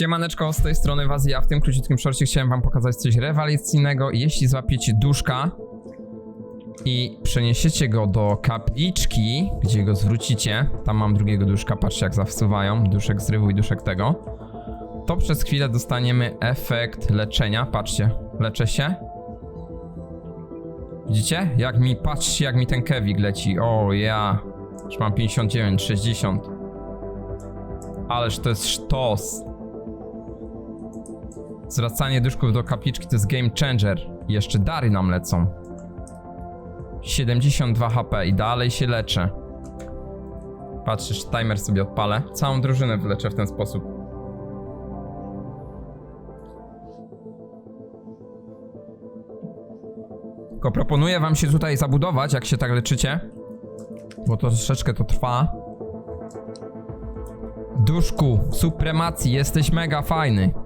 Siemaneczko, z tej strony Wazi, a w tym króciutkim szorcie chciałem wam pokazać coś rewelacyjnego. Jeśli złapiecie duszka i przeniesiecie go do kapliczki, gdzie go zwrócicie, tam mam drugiego duszka, patrzcie jak zawsuwają, duszek zrywu i duszek tego, to przez chwilę dostaniemy efekt leczenia, patrzcie, leczę się. Widzicie? Jak mi, patrzcie jak mi ten kewik leci, o ja, już mam 59, 60. Ależ to jest sztos. Zwracanie duszków do kapliczki to jest game changer. Jeszcze dary nam lecą. 72 HP i dalej się leczę. Patrzysz, timer sobie odpalę. Całą drużynę wyleczę w ten sposób. Tylko proponuję wam się tutaj zabudować, jak się tak leczycie. Bo to troszeczkę to trwa. Duszku, supremacji, jesteś mega fajny.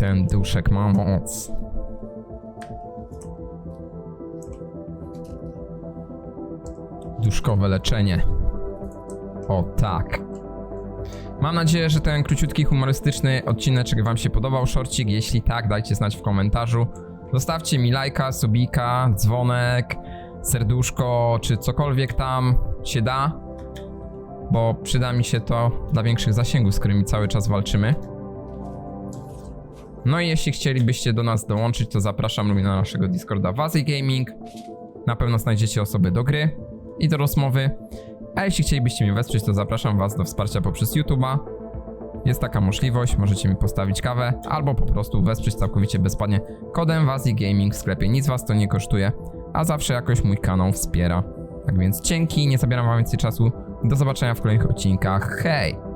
Ten duszek ma moc. Duszkowe leczenie. O tak. Mam nadzieję, że ten króciutki, humorystyczny odcineczek wam się podobał, szorcik. Jeśli tak, dajcie znać w komentarzu. Zostawcie mi lajka, subika, dzwonek, serduszko, czy cokolwiek tam się da. Bo przyda mi się to dla większych zasięgów, z którymi cały czas walczymy. No i jeśli chcielibyście do nas dołączyć, to zapraszam na naszego Discorda Wazy Gaming. Na pewno znajdziecie osoby do gry i do rozmowy. A jeśli chcielibyście mnie wesprzeć, to zapraszam Was do wsparcia poprzez YouTube'a. Jest taka możliwość, możecie mi postawić kawę, albo po prostu wesprzeć całkowicie bezpłatnie kodem Wazi Gaming w sklepie. Nic Was to nie kosztuje, a zawsze jakoś mój kanał wspiera. Tak więc dzięki, nie zabieram Wam więcej czasu. Do zobaczenia w kolejnych odcinkach. Hej!